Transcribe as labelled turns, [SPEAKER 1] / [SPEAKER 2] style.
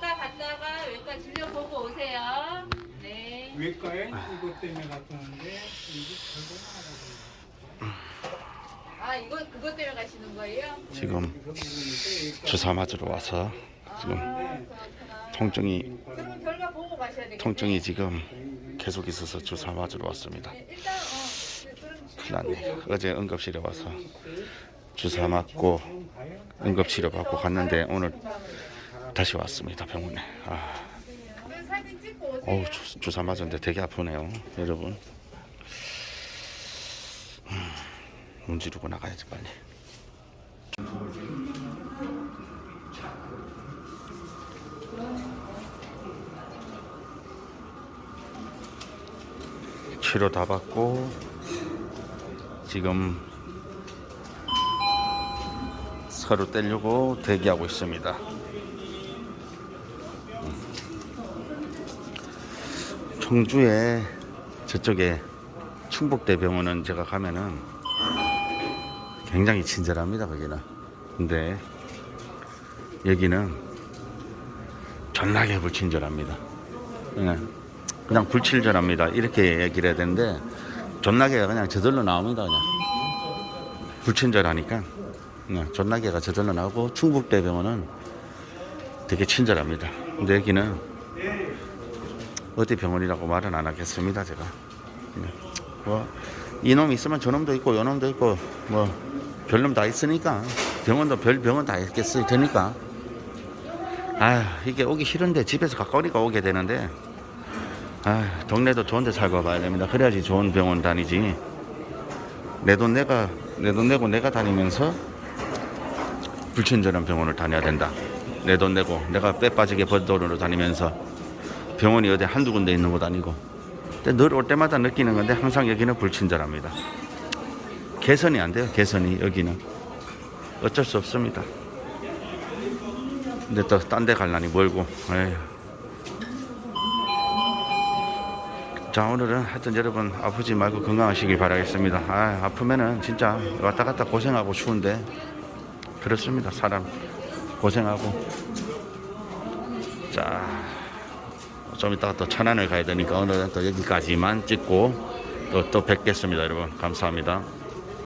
[SPEAKER 1] 외과 갔다가 외과 진료 보고 오세요. 네.
[SPEAKER 2] 외과에 이것 때문에 나타났는데 이게 결과는
[SPEAKER 1] 아 이거 그것 때문에 가시는 거예요?
[SPEAKER 3] 지금
[SPEAKER 2] 부분인데
[SPEAKER 3] 주사 맞으러 와서 지금
[SPEAKER 1] 아 그렇구나.
[SPEAKER 3] 통증이
[SPEAKER 1] 그러면 결과 보고 가셔야 되겠네.
[SPEAKER 3] 통증이 지금 계속 있어서 주사 맞으러 왔습니다.
[SPEAKER 1] 네, 일단 어 그- 그럼
[SPEAKER 3] 큰일 났네. 어제 응급실에 와서 주사 맞고 응급치료 받고 갔는데 오늘 다시 왔습니다 병원에. 아. 어우 주, 주사 맞았는데 되게 아프네요, 여러분. 음, 문 지르고 나가야지 빨리. 치료 다 받고 지금 서로 떼려고 대기하고 있습니다. 청주에 저쪽에 충북대병원은 제가 가면은 굉장히 친절합니다 거기는. 근데 여기는 존나게 불친절합니다. 그냥, 그냥 불친절합니다. 이렇게 얘기를 해야 되는데 존나게가 그냥 저절로 나옵니다 그냥. 불친절하니까. 그냥 존나게가 저절로 나오고 충북대병원은 되게 친절합니다. 근데 여기는 어디 병원이라고 말은 안 하겠습니다 제가. 네. 뭐 이놈 있으면 저놈도 있고 요놈도 있고 뭐 별놈 다 있으니까. 병원도 별 병원 다 있겠을 테니까. 아 이게 오기 싫은데 집에서 가까우니까 오게 되는데. 아 동네도 좋은데 살고 가야 됩니다. 그래야지 좋은 병원 다니지. 내 돈 내가 내 돈 내고 내가 다니면서 불친절한 병원을 다녀야 된다. 내 돈 내고 내가 빼 빠지게 번 돈으로 다니면서 병원이 어디 한두 군데 있는 곳 아니고. 늘 올 때마다 느끼는 건데 항상 여기는 불친절합니다. 개선이 안 돼요 개선이 여기는. 어쩔 수 없습니다. 근데 또 딴 데 갈라니 멀고. 에휴. 자 오늘은 하여튼 여러분 아프지 말고 건강하시길 바라겠습니다. 아, 아프면은 진짜 왔다 갔다 고생하고 추운데 그렇습니다 사람. 고생하고. 자 좀 이따가 또 천안을 가야 되니까 오늘은 또 여기까지만 찍고 또, 또 뵙겠습니다 여러분. 감사합니다